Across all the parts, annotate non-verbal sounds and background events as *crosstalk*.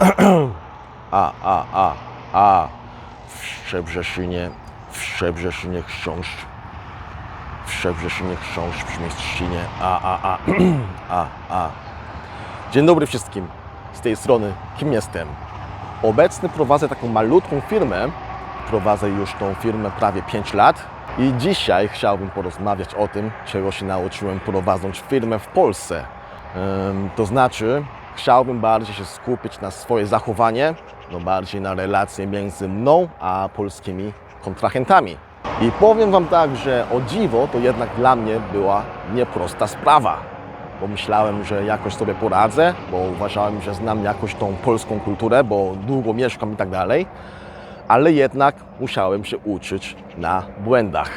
*clears throat* A, a, a, a. W Szczebrzeszynie, w Szczebrzeszynie chrząszcz. W Szczebrzeszynie chrząszcz w Trzcinie. A, a, a, *clears throat* a, a. Dzień dobry wszystkim. Z tej strony, kim jestem? Obecnie prowadzę taką malutką firmę. Prowadzę już tą firmę prawie 5 lat. I dzisiaj chciałbym porozmawiać o tym, czego się nauczyłem prowadząc firmę w Polsce. To znaczy, chciałbym bardziej się skupić na swoje zachowanie, no bardziej na relacje między mną a polskimi kontrahentami. I powiem Wam tak, że o dziwo to jednak dla mnie była nieprosta sprawa bo myślałem, że jakoś sobie poradzę, bo uważałem, że znam jakoś tą polską kulturę, bo długo mieszkam i tak dalej, ale jednak musiałem się uczyć na błędach.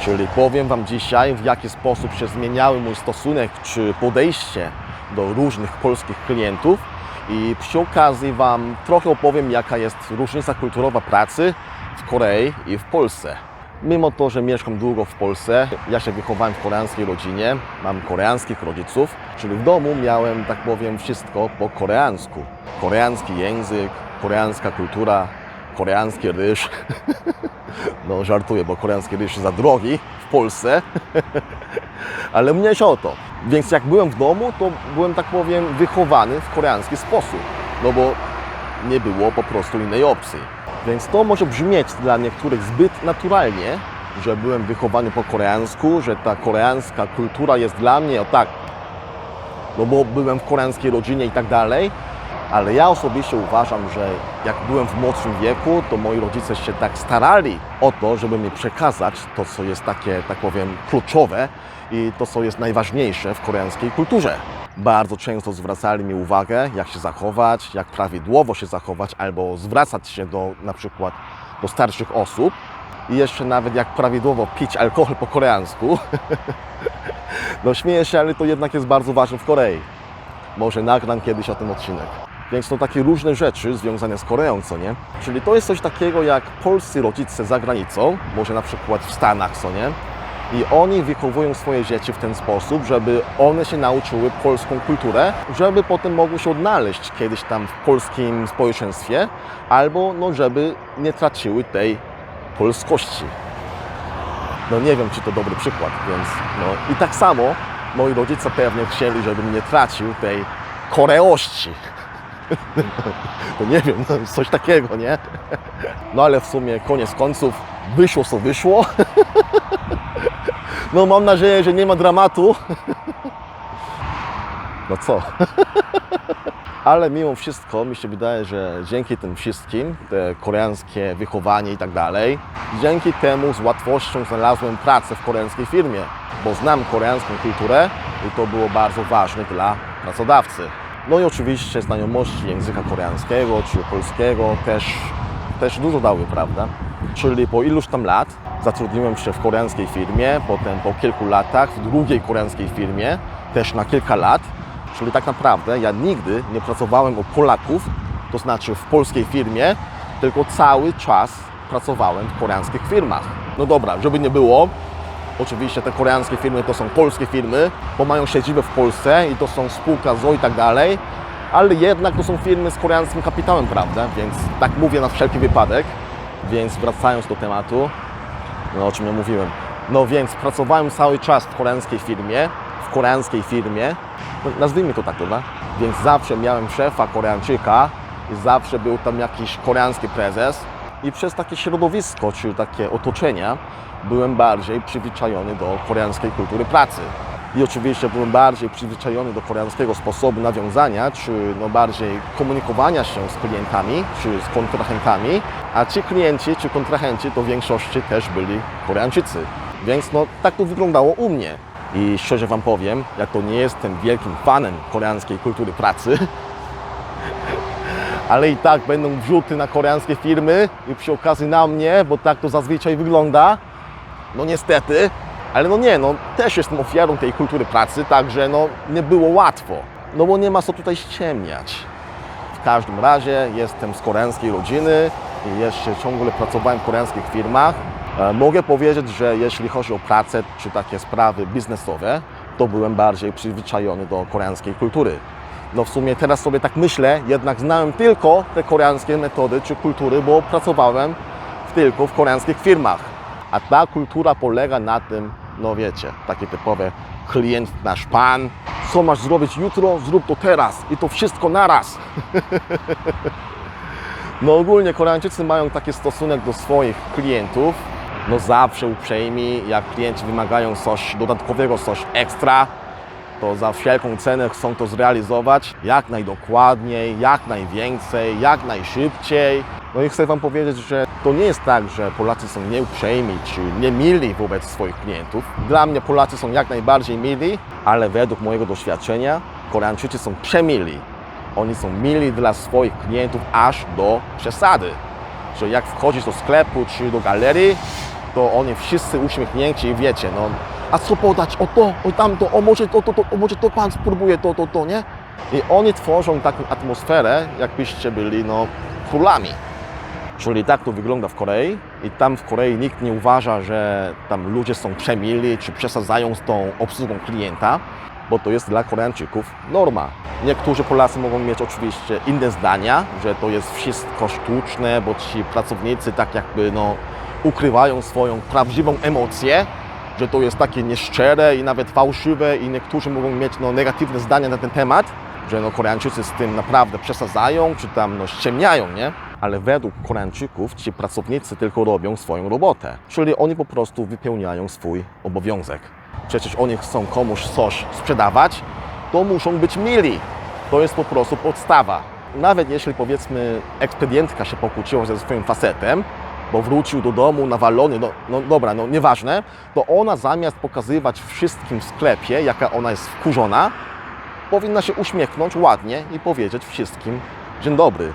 Czyli powiem Wam dzisiaj, w jaki sposób się zmieniały mój stosunek czy podejście do różnych polskich klientów i przy okazji Wam trochę opowiem, jaka jest różnica kulturowa pracy w Korei i w Polsce. Mimo to, że mieszkam długo w Polsce, ja się wychowałem w koreańskiej rodzinie, mam koreańskich rodziców, czyli w domu miałem, tak powiem, wszystko po koreańsku. Koreański język, koreańska kultura, koreański ryż. *laughs* No żartuję, bo koreański ryż za drogi w Polsce, *laughs* ale mniejsza o to. Więc jak byłem w domu, to byłem, tak powiem, wychowany w koreański sposób, no bo nie było po prostu innej opcji. Więc to może brzmieć dla niektórych zbyt naturalnie, że byłem wychowany po koreańsku, że ta koreańska kultura jest dla mnie o tak, no bo byłem w koreańskiej rodzinie i tak dalej, ale ja osobiście uważam, że jak byłem w młodszym wieku, to moi rodzice się tak starali o to, żeby mi przekazać to, co jest takie, tak powiem, kluczowe i to, co jest najważniejsze w koreańskiej kulturze. Bardzo często zwracali mi uwagę, jak się zachować, jak prawidłowo się zachować, albo zwracać się do na przykład do starszych osób i jeszcze nawet jak prawidłowo pić alkohol po koreańsku. *laughs* No śmieję się, ale to jednak jest bardzo ważne w Korei. Może nagram kiedyś o tym odcinek. Więc to takie różne rzeczy związane z Koreą, co nie? Czyli to jest coś takiego jak polscy rodzice za granicą, może na przykład w Stanach, co nie? I oni wychowują swoje dzieci w ten sposób, żeby one się nauczyły polską kulturę, żeby potem mogły się odnaleźć kiedyś tam w polskim społeczeństwie, albo no, żeby nie traciły tej polskości. No nie wiem, czy to dobry przykład, więc no i tak samo moi rodzice pewnie chcieli, żebym nie tracił tej koreości. *laughs* To nie wiem, no, coś takiego, nie? No ale w sumie koniec końców wyszło co wyszło. *laughs* No mam nadzieję, że nie ma dramatu. *laughs* No co? Ale mimo wszystko mi się wydaje, że dzięki tym wszystkim, te koreańskie wychowanie i tak dalej, dzięki temu z łatwością znalazłem pracę w koreańskiej firmie, bo znam koreańską kulturę i to było bardzo ważne dla pracodawcy. No i oczywiście znajomości języka koreańskiego czy polskiego też, też dużo dały, prawda? Czyli po iluś tam lat zatrudniłem się w koreańskiej firmie, potem po kilku latach w drugiej koreańskiej firmie, też na kilka lat. Czyli tak naprawdę ja nigdy nie pracowałem u Polaków, to znaczy w polskiej firmie, tylko cały czas pracowałem w koreańskich firmach. No dobra, żeby nie było, oczywiście te koreańskie firmy to są polskie firmy, bo mają siedzibę w Polsce i to są spółka ZO i tak dalej, ale jednak to są firmy z koreańskim kapitałem, prawda? Więc tak mówię na wszelki wypadek. Więc wracając do tematu, no o czym ja mówiłem. No więc pracowałem cały czas w koreańskiej firmie, w koreańskiej firmie, no, nazwijmy to tak, prawda? Więc zawsze miałem szefa Koreańczyka i zawsze był tam jakiś koreański prezes i przez takie środowisko, czy takie otoczenia byłem bardziej przyzwyczajony do koreańskiej kultury pracy. I oczywiście byłem bardziej przyzwyczajony do koreańskiego sposobu nawiązania, czy no bardziej komunikowania się z klientami, czy z kontrahentami, a ci klienci, czy kontrahenci to w większości też byli Koreańczycy. Więc no tak to wyglądało u mnie. I szczerze Wam powiem, ja to nie jestem wielkim fanem koreańskiej kultury pracy, *laughs* ale i tak będą wrzuty na koreańskie firmy i przy okazji na mnie, bo tak to zazwyczaj wygląda. No niestety, ale no nie, no też jestem ofiarą tej kultury pracy, także no nie było łatwo. No bo nie ma co tutaj ściemniać. W każdym razie jestem z koreańskiej rodziny i jeszcze ciągle pracowałem w koreańskich firmach. E, Mogę powiedzieć, że jeśli chodzi o pracę czy takie sprawy biznesowe, to byłem bardziej przyzwyczajony do koreańskiej kultury. No w sumie teraz sobie tak myślę, jednak znałem tylko te koreańskie metody czy kultury, bo pracowałem w tylko w koreańskich firmach. A ta kultura polega na tym, no wiecie, takie typowe klient nasz pan, co masz zrobić jutro, zrób to teraz i to wszystko naraz. *laughs* No ogólnie Koreańczycy mają taki stosunek do swoich klientów, no zawsze uprzejmi, jak klienci wymagają coś dodatkowego, coś ekstra, to za wszelką cenę chcą to zrealizować jak najdokładniej, jak najwięcej, jak najszybciej. No i chcę Wam powiedzieć, że to nie jest tak, że Polacy są nieuprzejmi czy niemili wobec swoich klientów. Dla mnie Polacy są jak najbardziej mili, ale według mojego doświadczenia Koreańczycy są przemili. Oni są mili dla swoich klientów aż do przesady. Że jak wchodzisz do sklepu czy do galerii, to oni wszyscy uśmiechnięci i wiecie, no a co podać, o to, o tamto, o może to, to, to, o może to pan spróbuje to, to, to, nie? I oni tworzą taką atmosferę, jakbyście byli, no, królami. Czyli tak to wygląda w Korei i tam w Korei nikt nie uważa, że tam ludzie są przemili czy przesadzają z tą obsługą klienta, bo to jest dla Koreańczyków norma. Niektórzy Polacy mogą mieć oczywiście inne zdania, że to jest wszystko sztuczne, bo ci pracownicy tak jakby no, ukrywają swoją prawdziwą emocję, że to jest takie nieszczere i nawet fałszywe i niektórzy mogą mieć no, negatywne zdania na ten temat, że no, Koreańczycy z tym naprawdę przesadzają, czy tam no, ściemniają, nie? Ale według Koreańczyków ci pracownicy tylko robią swoją robotę, czyli oni po prostu wypełniają swój obowiązek. Przecież oni chcą komuś coś sprzedawać, to muszą być mili. To jest po prostu podstawa. Nawet jeśli powiedzmy ekspedientka się pokłóciła ze swoim facetem, bo wrócił do domu nawalony, no, no dobra, no nieważne, to ona zamiast pokazywać wszystkim w sklepie, jaka ona jest wkurzona, powinna się uśmiechnąć ładnie i powiedzieć wszystkim dzień dobry,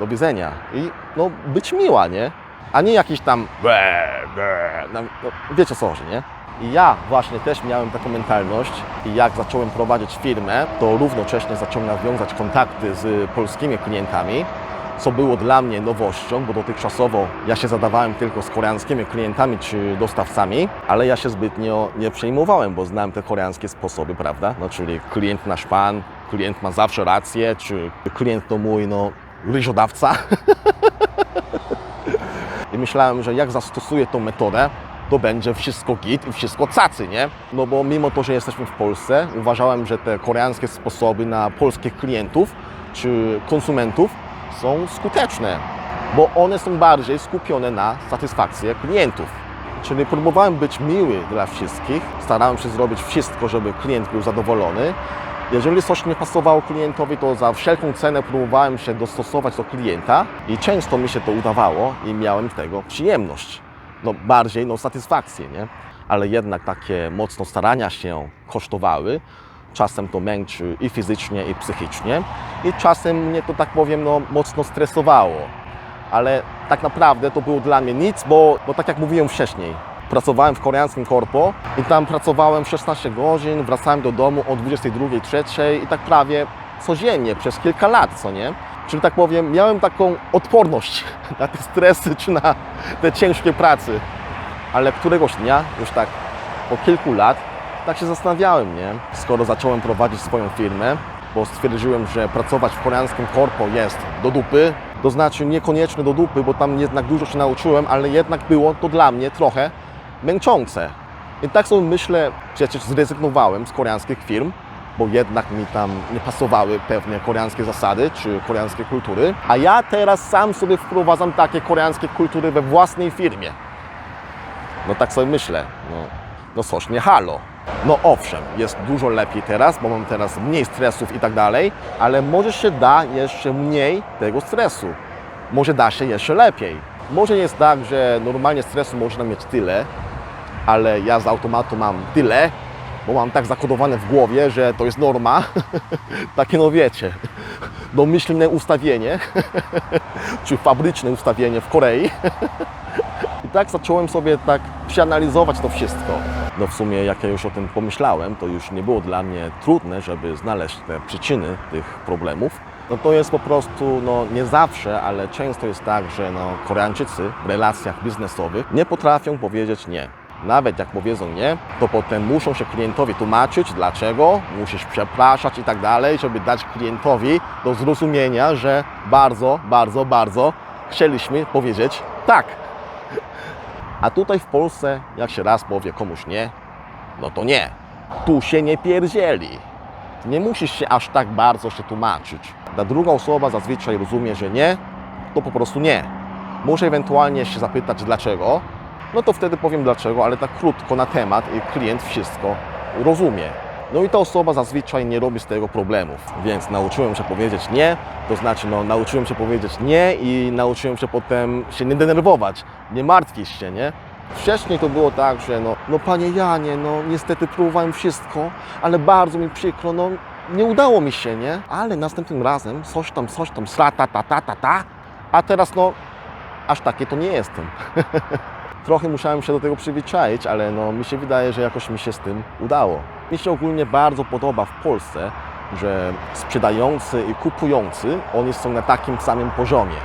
do widzenia i no być miła, nie? A nie jakiś tam be, be, no, no, wiecie co chodzi, nie? I ja właśnie też miałem taką mentalność i jak zacząłem prowadzić firmę, to równocześnie zacząłem nawiązać kontakty z polskimi klientami, co było dla mnie nowością, bo dotychczasowo ja się zadawałem tylko z koreańskimi klientami czy dostawcami, ale ja się zbytnio nie przejmowałem, bo znałem te koreańskie sposoby, prawda? No, czyli klient nasz pan, klient ma zawsze rację, czy klient to mój, no, ryżodawca. *laughs* I myślałem, że jak zastosuję tą metodę, to będzie wszystko git i wszystko cacy, nie? No bo mimo to, że jesteśmy w Polsce, uważałem, że te koreańskie sposoby na polskich klientów czy konsumentów są skuteczne, bo one są bardziej skupione na satysfakcję klientów. Czyli próbowałem być miły dla wszystkich, starałem się zrobić wszystko, żeby klient był zadowolony. Jeżeli coś nie pasowało klientowi, to za wszelką cenę próbowałem się dostosować do klienta i często mi się to udawało i miałem z tego przyjemność. No bardziej no satysfakcję, nie? Ale jednak takie mocno starania się kosztowały. Czasem to męczy i fizycznie, i psychicznie. I czasem mnie to, tak powiem, no, mocno stresowało. Ale tak naprawdę to było dla mnie nic, bo, bo tak jak mówiłem wcześniej, pracowałem w koreańskim korpo i tam pracowałem 16 godzin, wracałem do domu o 22.03 i tak prawie codziennie przez kilka lat, co nie? Czyli tak powiem, miałem taką odporność *laughs* na te stresy czy na te ciężkie pracy. Ale któregoś dnia, już tak po kilku lat, tak się zastanawiałem, nie? Skoro zacząłem prowadzić swoją firmę, bo stwierdziłem, że pracować w koreańskim korpo jest do dupy, to znaczy niekoniecznie do dupy, bo tam jednak dużo się nauczyłem, ale jednak było to dla mnie trochę męczące. I tak sobie myślę, przecież zrezygnowałem z koreańskich firm, bo jednak mi tam nie pasowały pewne koreańskie zasady czy koreańskie kultury, a ja teraz sam sobie wprowadzam takie koreańskie kultury we własnej firmie. No tak sobie myślę, no, no coś nie halo. No owszem, jest dużo lepiej teraz, bo mam teraz mniej stresów i tak dalej, ale może się da jeszcze mniej tego stresu. Może da się jeszcze lepiej. Może jest tak, że normalnie stresu można mieć tyle, ale ja z automatu mam tyle, bo mam tak zakodowane w głowie, że to jest norma. *laughs* Takie no wiecie, domyślne ustawienie, *laughs* czy fabryczne ustawienie w Korei. *laughs* Tak zacząłem sobie tak przeanalizować to wszystko. No w sumie jak ja już o tym pomyślałem, to już nie było dla mnie trudne, żeby znaleźć te przyczyny tych problemów. No to jest po prostu, no nie zawsze, ale często jest tak, że no, Koreańczycy w relacjach biznesowych nie potrafią powiedzieć nie. nawet jak powiedzą nie, to potem muszą się klientowi tłumaczyć, dlaczego, musisz przepraszać i tak dalej, żeby dać klientowi do zrozumienia, że bardzo, bardzo, bardzo chcieliśmy powiedzieć tak. A tutaj w Polsce, jak się raz powie komuś nie, no to nie. Tu się nie pierdzieli. Nie musisz się aż tak bardzo się tłumaczyć. Ta druga osoba zazwyczaj rozumie, że nie, to po prostu nie. Może ewentualnie się zapytać dlaczego, no to wtedy powiem dlaczego, ale tak krótko na temat i klient wszystko rozumie. No i ta osoba zazwyczaj nie robi z tego problemów, więc nauczyłem się powiedzieć nie, to znaczy no, nauczyłem się powiedzieć nie i nauczyłem się potem się nie denerwować, nie martwić się, nie? Wcześniej to było tak, że no, no panie Janie, no niestety próbowałem wszystko, ale bardzo mi przykro, no nie udało mi się, nie? Ale następnym razem coś tam, coś tam, sra ta ta ta ta ta, a teraz no aż takie to nie jestem. *laughs* Trochę musiałem się do tego przyzwyczaić, ale no, mi się wydaje, że jakoś mi się z tym udało. Mi się ogólnie bardzo podoba w Polsce, że sprzedający i kupujący, oni są na takim samym poziomie.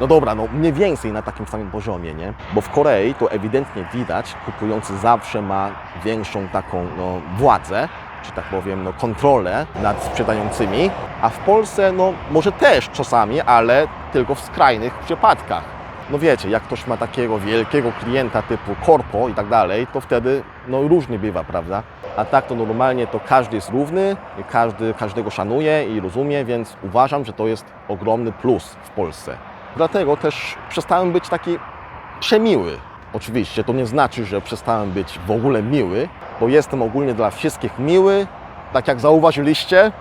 No dobra, no mniej więcej na takim samym poziomie, nie? Bo w Korei to ewidentnie widać, kupujący zawsze ma większą taką no, władzę, czy tak powiem, no, kontrolę nad sprzedającymi, a w Polsce, no może też czasami, ale tylko w skrajnych przypadkach. No wiecie, jak ktoś ma takiego wielkiego klienta typu korpo i tak dalej, to wtedy no różnie bywa, prawda? A tak to normalnie to każdy jest równy, każdy każdego szanuje i rozumie, więc uważam, że to jest ogromny plus w Polsce. Dlatego też przestałem być taki przemiły. Oczywiście to nie znaczy, że przestałem być w ogóle miły, bo jestem ogólnie dla wszystkich miły, tak jak zauważyliście.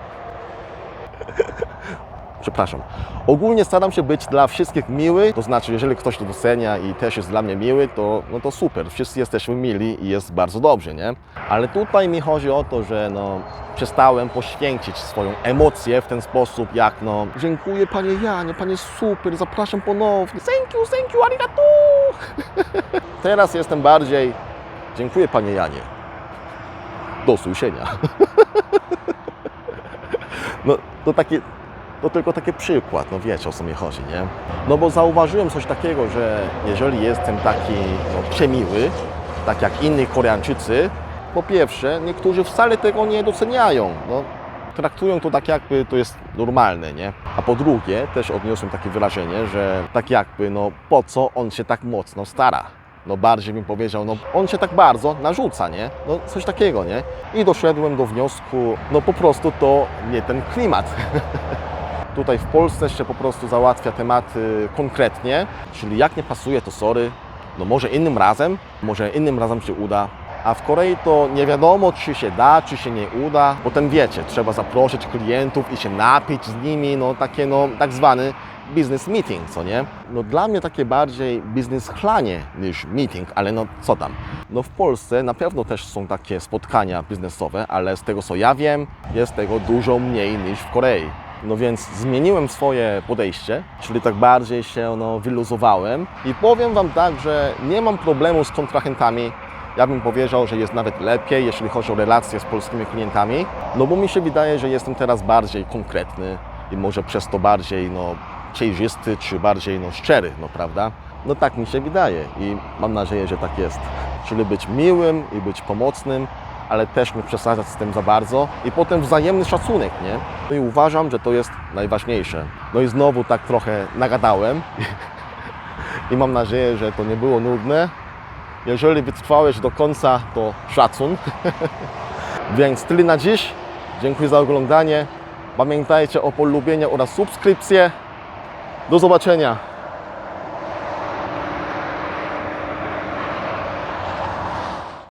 Przepraszam. Ogólnie staram się być dla wszystkich miły, to znaczy, jeżeli ktoś to docenia i też jest dla mnie miły, to, no to super, wszyscy jesteśmy mili i jest bardzo dobrze, nie? Ale tutaj mi chodzi o to, że no, przestałem poświęcić swoją emocję w ten sposób, jak no, dziękuję Panie Janie, Panie super, zapraszam ponownie, thank you, thank you, arigato! *laughs* Teraz jestem bardziej, dziękuję Panie Janie, do usłyszenia. *laughs* No, to takie, to tylko taki przykład, no wiecie o co mi chodzi, nie? No bo zauważyłem coś takiego, że jeżeli jestem taki no, przemiły, tak jak inni Koreańczycy, po pierwsze, niektórzy wcale tego nie doceniają, no, traktują to tak jakby to jest normalne, nie? A po drugie, też odniosłem takie wrażenie, że tak jakby, no po co on się tak mocno stara? No bardziej bym powiedział, no on się tak bardzo narzuca, nie? No coś takiego, nie? I doszedłem do wniosku, no po prostu to nie ten klimat. *laughs* Tutaj w Polsce się po prostu załatwia tematy konkretnie, czyli jak nie pasuje, to sorry, no może innym razem, może innym razem się uda. A w Korei to nie wiadomo, czy się da, czy się nie uda. Potem wiecie, trzeba zaprosić klientów i się napić z nimi, no takie no tak zwany business meeting, co nie? No dla mnie takie bardziej biznes chlanie niż meeting, ale no co tam. No w Polsce na pewno też są takie spotkania biznesowe, ale z tego co ja wiem, jest tego dużo mniej niż w Korei. No więc zmieniłem swoje podejście, czyli tak bardziej się no, wyluzowałem i powiem Wam tak, że nie mam problemu z kontrahentami. Ja bym powiedział, że jest nawet lepiej, jeśli chodzi o relacje z polskimi klientami, no bo mi się wydaje, że jestem teraz bardziej konkretny i może przez to bardziej no, przejrzysty czy bardziej no, szczery, no prawda? No tak mi się wydaje i mam nadzieję, że tak jest. Czyli być miłym i być pomocnym, ale też nie przesadzać z tym za bardzo i potem wzajemny szacunek, nie? No i uważam, że to jest najważniejsze. No i znowu tak trochę nagadałem i mam nadzieję, że to nie było nudne. Jeżeli wytrwałeś do końca, to szacun. *laughs* Więc tyle na dziś. Dziękuję za oglądanie. Pamiętajcie o polubieniu oraz subskrypcję. Do zobaczenia.